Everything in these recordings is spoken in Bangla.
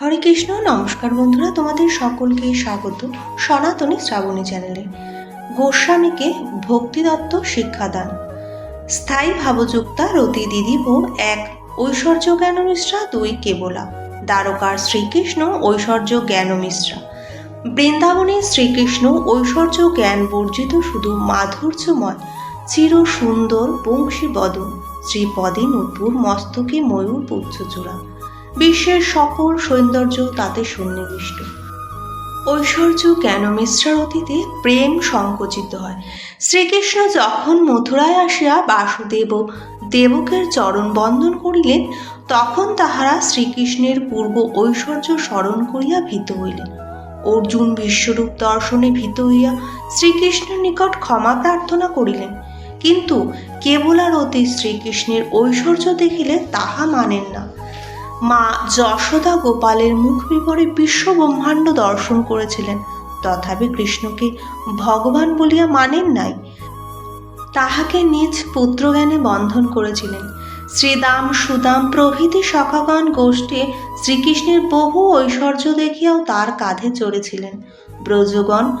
হরে কৃষ্ণ, নমস্কার বন্ধুরা, তোমাদের সকলকে স্বাগত সনাতনী শ্রাবণী চ্যানেলে। গোস্বামীকে ভক্তিদত্ত শিক্ষাদান। স্থায়ী ভাবযুক্তা রতি দিদিভ এক ঐশ্বর্য জ্ঞান মিশ্রা দুই কেবলা। দ্বারকার শ্রীকৃষ্ণ ঐশ্বর্য জ্ঞান মিশ্রা বৃন্দাবনে শ্রীকৃষ্ণ ঐশ্বর্য জ্ঞান বর্জিত শুধু মাধুর্যময় চির সুন্দর বংশী বদন শ্রীপদে নূপুর মস্তকে ময়ূর পুচ্ছচূড়া। বিশ্বের সকল সৌন্দর্য তাতে সন্নিবিষ্ট। ঐশ্বর্য কেন মিশ্রার অতীতে প্রেম সংকুচিত হয়? শ্রীকৃষ্ণ যখন মথুরায় আসিয়া বাসুদেব দেবকের চরণ বন্ধন করিলেন, তখন তাহারা শ্রীকৃষ্ণের পূর্ব ঐশ্বর্য স্মরণ করিয়া ভীত হইলেন। অর্জুন বিশ্বরূপ দর্শনে ভীত হইয়া শ্রীকৃষ্ণের নিকট ক্ষমা প্রার্থনা করিলেন। কিন্তু কেবলার অতি শ্রীকৃষ্ণের ঐশ্বর্য দেখিলে তাহা মানেন না। মা যশোদা গোপালের মুখ বিবরে বিশ্ব ব্রহ্মাণ্ড দর্শন করেছিলেন। তথাপি কৃষ্ণকে ভগবান বলিয়া মানেন নাই। তাহাকে নিজ পুত্রজ্ঞানে বন্ধন করেছিলেন। শ্রীদাম সুদাম প্রভৃতি সখাগণ গোষ্ঠী শ্রীকৃষ্ণের বহু ঐশ্বর্য দেখিয়াও তার কাঁধে চড়েছিলেন। ব্রজগণ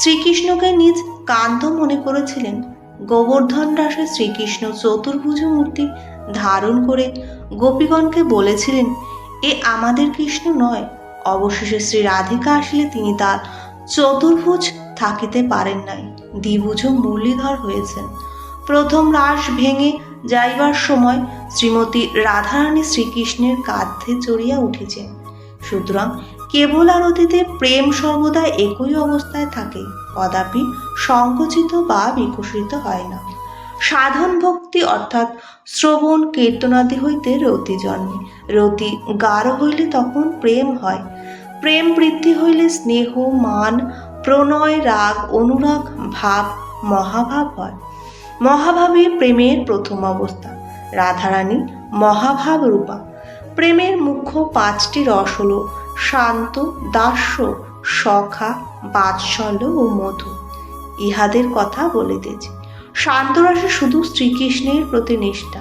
শ্রীকৃষ্ণকে নিজ কান্ত মনে করেছিলেন। গোবর্ধন রাসে শ্রীকৃষ্ণ চতুর্ভুজ মূর্তি ধারণ করে গোপীগণকে বলেছিলেন, এ আমাদের কৃষ্ণ নয়। অবশেষে শ্রী রাধিকা আসলে তিনি তার চতুর্ভুজ থাকিতে পারেন নাই। দ্বিভুজ মুরলীধর হয়েছেন। প্রথম রাস ভেঙে যাইবার সময় শ্রীমতী রাধারানী শ্রীকৃষ্ণের কাঁধে চড়িয়া উঠেছেন। সুতরাং কেবল আরতিতে প্রেম সর্বদা একই অবস্থায় থাকে। কদাপি সংকুচিত বা বিকশিত হয় না। সাধন ভক্তি অর্থাৎ শ্রবণ কীর্তনাদি হইতে রতি জন্মে। রতি গাঢ় হইলে তখন প্রেম হয়। প্রেম বৃদ্ধি হইলে স্নেহ, মান, প্রণয়, রাগ, অনুরাগ, ভাব, মহাভাব হয়। মহাভাবই প্রেমের প্রথম অবস্থা। রাধারানী মহাভাব রূপা। প্রেমের মুখ্য পাঁচটি রস হল শান্ত, দাস্য, সখা, বাৎসল্য ও মধু। ইহাদের কথা বলিতেছি। শান্তরসে শুধু শ্রীকৃষ্ণের প্রতি নিষ্ঠা।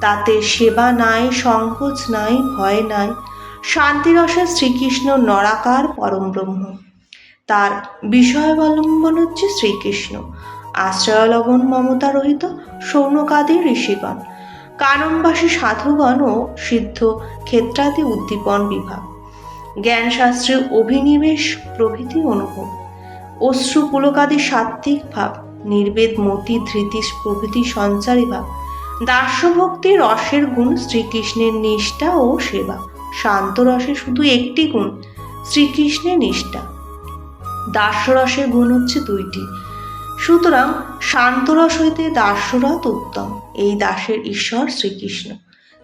তাতে সেবা নাই, সংকোচ নাই, ভয় নাই। শান্তিরসে শ্রীকৃষ্ণ নরাকার পরম ব্রহ্ম। তার বিষয়াবলম্বন হচ্ছে শ্রীকৃষ্ণ। আশ্রয়লবণ মমতা রহিত সৌনকাদি ঋষিগণ। কাননবাসী সাধুগণ ও সিদ্ধ ক্ষেত্রাদি উদ্দীপন বিভাগ। জ্ঞানশাস্ত্রে অভিনিবেশ প্রভৃতি অনুভব। অশ্রু পুলকাদি সাত্ত্বিক ভাব। নির্বেদ মতি ধৃতি প্রভৃতি সঞ্চারী ভাব দাস্যভক্তি রসের গুণ শ্রীকৃষ্ণের নিষ্ঠা ও সেবা। শান্ত রসে শুধু একটি গুণ, শ্রীকৃষ্ণের নিষ্ঠা। দাস্যরসের গুণ হচ্ছে দুইটি। সুতরাং শান্তরস হইতে দাস্যরথ উত্তম, এই দাসের ঈশ্বর শ্রীকৃষ্ণ।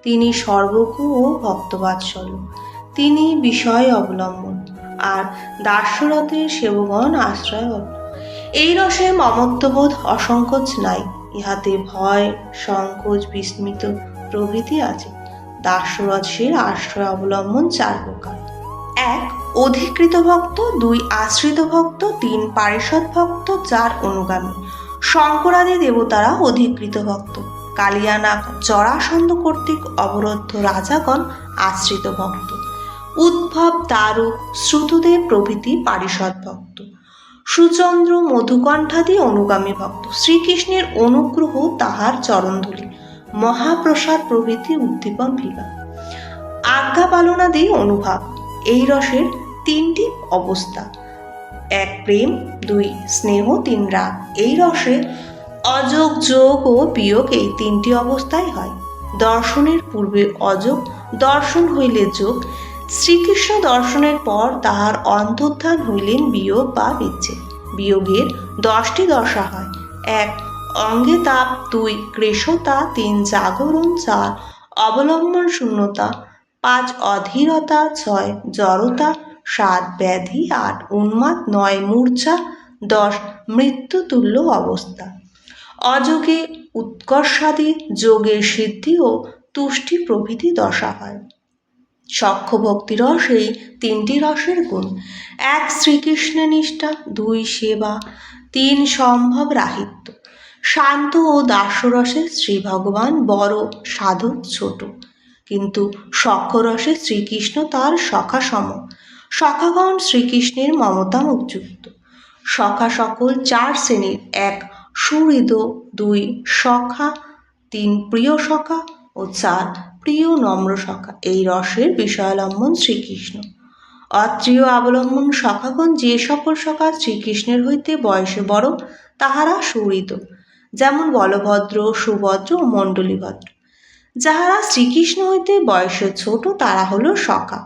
তিনি সর্বজ্ঞ ও ভক্তবাৎসল্য। তিনি বিষয় অবলম্বন। আর দাস্যরথের সেবগণ আশ্রয় অবলম্বন এই রসে মমত্ববোধ অসংকোচ নাই। ইহাতে ভয়, সংকোচ বিস্মিত প্রভৃতি আছে। দাস্যরসের আশ্রয় অবলম্বন চার প্রকার। এক, অধিকৃত ভক্ত, দুই, আশ্রিত ভক্ত, তিন, পারিষদ ভক্ত, চার, অনুগামী। শঙ্করাদি দেবতারা অধিকৃত ভক্ত। কালিয়ানাগ জরাসন্ধ কর্তৃক অবরুদ্ধ রাজাগণ আশ্রিত ভক্ত। উদ্ভব দারুক শ্রুতদেব প্রভৃতি পারিষদ ভক্ত। সুচন্দ্র মধুকণ্ঠাদি অনুগামী ভক্ত। শ্রীকৃষ্ণের অনুগ্রহ তাহার চরণধূলি। মহাপ্রসাদ প্রভৃতি উদ্দীপন বিভাগ আজ্ঞা পালনাদি অনুভাব। এই রসের তিনটি অবস্থা। এক প্রেম, দুই স্নেহ, তিন রাগ। এই রসে অযোগ, যোগ ও বিয়োগ এই তিনটি অবস্থায় হয়। দর্শনের পূর্বে অযোগ, দর্শন হইলে যোগ। শ্রীকৃষ্ণ দর্শনের পর তাহার অন্তর্ধান হইলেন বিয়োগ বা বিচ্ছেদ। বিয়োগের দশটি দশা হয়। এক, অঙ্গে তাপ, দুই ক্রেশতা তিন, জাগরণ, চার, অবলম্বন শূন্যতা, পাঁচ, অধীরতা, ছয়, জড়তা, সাত, ব্যাধি, আট, উন্মাদ, নয়, মূর্ছা, দশ, মৃত্যুতুল্য অবস্থা। অযোগে উৎকর্ষাদি, যোগের সিদ্ধি ও তুষ্টি প্রভৃতি দশা হয়। সক্ষ ভক্তিরস এই তিনটি রসের গুণ। এক শ্রীকৃষ্ণ নিষ্ঠা, দুই সেবা, তিন সম্ভব রাহিত্য। শান্ত ও দাস্যরসে শ্রী ভগবান বড় সাধক ছোট। কিন্তু সক্ষরসে শ্রীকৃষ্ণ তার সখা সম সখাগণ শ্রীকৃষ্ণের মমতা মুখযুক্ত। সখা সকল চার শ্রেণির এক, সুহৃদ, দুই সখা, তিন প্রিয় সখা ও চার প্রিয় নম্র সখা, এই রসের বিষয়ালম্বন শ্রীকৃষ্ণ। অত্রিয় অবলম্বন সখাগণ যে সকল সখা শ্রীকৃষ্ণের হইতে বয়সে বড়, তাহারা সুহৃদ যেমন বলভদ্র, সুভদ্র ও মণ্ডলীভদ্র। যাহারা শ্রীকৃষ্ণ হইতে বয়সে ছোট, তারা হলো সখা।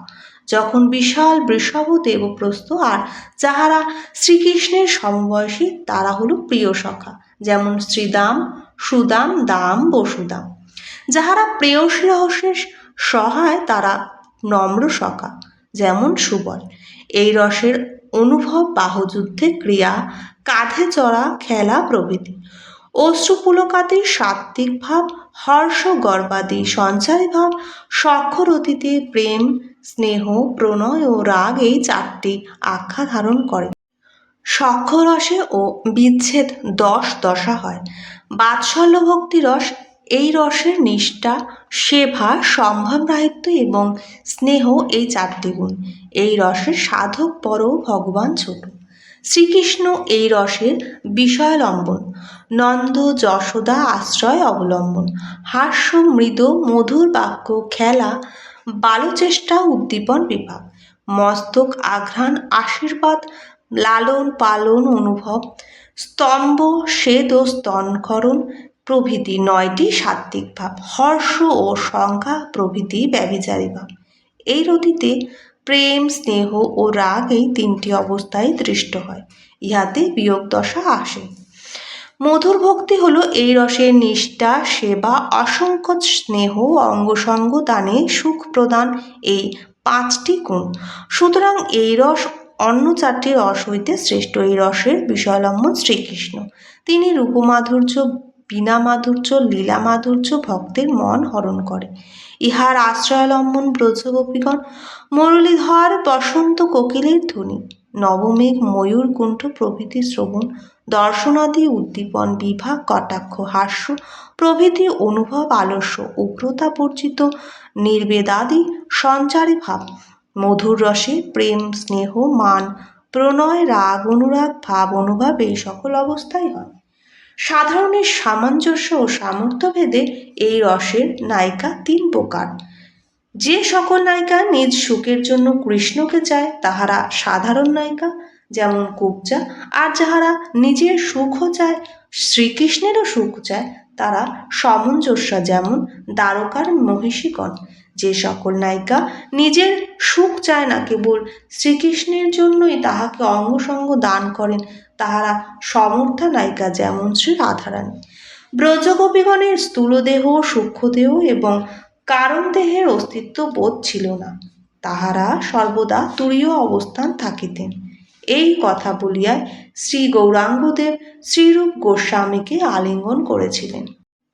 যখন বিশাল বৃষভ দেবপ্রস্ত আর যাহারা শ্রীকৃষ্ণের সমবয়সী, তারা হলো প্রিয় সখা, যেমন শ্রীদাম, সুদাম, দাম, বসুদাম। যাহারা প্রেয়সী রহস্যের সহায়, তারা নম্র সকা যেমন সুবল। এই রসের অনুভব বাহুযুদ্ধে ক্রিয়া, কাঁধে চড়া খেলা প্রভৃতি। অশ্রুপুলকাতি সাত্ত্বিক ভাব, হর্ষ গর্বাদি, সঞ্চারী ভাব, সক্ষর অতীতে প্রেম, স্নেহ, প্রণয় ও রাগ এই চারটি আখ্যা ধারণ করে। সক্ষরসে ও বিচ্ছেদ দশ দশা হয়। বাৎসল্য ভক্তি রস এই রসের নিষ্ঠা, সেবা সম্ভব রাহিত্য এবং স্নেহ এই চারটি গুণ এই রসের সাধক বড় ভগবান ছোট। শ্রীকৃষ্ণ এই রসের বিষয়ালম্বন। নন্দ, যশোদা আশ্রয় অবলম্বন। হাস্য, মৃদ, মধুর বাক্য, খেলা, বালচেষ্টা, উদ্দীপন বিভাগ মস্তক, আঘ্রাণ, আশীর্বাদ লালন পালন অনুভব। স্তম্ভ সেদ ও স্তনকরণ প্রভৃতি নয়টি সাত্ত্বিক ভাব, হর্ষ ও সংখ্যা প্রভৃতি ব্যভিচারী ভাব। এই রতিতে প্রেম, স্নেহ ও রাগ এই তিনটি অবস্থায় দৃষ্ট হয়, ইহাতে বিয়োগ দশা আসে। মধুর ভক্তি হলো এই রসের নিষ্ঠা, সেবা, অসংকোচ, স্নেহ, অঙ্গসঙ্গ দানে সুখ প্রদান এই পাঁচটি গুণ। সুতরাং এই রস অন্য চারটি রস হইতে শ্রেষ্ঠ। এই রসের বিষয়ালম্বন শ্রীকৃষ্ণ। তিনি রূপমাধুর্য বিনা মাধুর্য, লীলা মাধুর্য ভক্তের মন হরণ করে। ইহার আশ্রয়ালম্বন ব্রজগোপীগণ মুরলীধর বসন্ত কোকিলের ধ্বনি। নবমেঘ ময়ূর কুণ্ঠ প্রভৃতি শ্রবণ, দর্শনাদি উদ্দীপন, বিভাগ, কটাক্ষ, হাস্য, প্রভৃতি অনুভব, আলস্য, উগ্রতা বর্জিত, নির্বেদাদি, সঞ্চারী ভাব। মধুর রসে প্রেম, স্নেহ, মান, প্রণয়, রাগ, অনুরাগ, ভাব, অনুভব এই সকল অবস্থাই হয়। সাধারণের সামঞ্জস্য ও সামর্থ্য ভেদে এই রসের নায়িকা তিন প্রকার। যে সকল নায়িকা নিজ সুখের জন্য কৃষ্ণকে চায়, তাহারা সাধারণ নায়িকা, যেমন কুবজা, আর যাহারা নিজের সুখও চায়, শ্রীকৃষ্ণেরও সুখ চায়, তারা সামঞ্জস্য, যেমন দ্বারকার মহিষীগণ। যে সকল নায়িকা নিজের সুখ চায় না কেবল শ্রীকৃষ্ণের জন্যই তাহাকে অঙ্গসঙ্গ দান করেন, তাহারা সমর্থা নায়িকা যেমন শ্রী রাধারানী। ব্রজগোপীগণের স্থূলদেহ, সূক্ষ্মদেহ এবং কারণ দেহের অস্তিত্ব বোধ ছিল না। তাহারা সর্বদা তুরীয় অবস্থান থাকিতেন। এই কথা বলিয়ায় শ্রী গৌরাঙ্গদেব শ্রীরূপ গোস্বামীকে আলিঙ্গন করেছিলেন।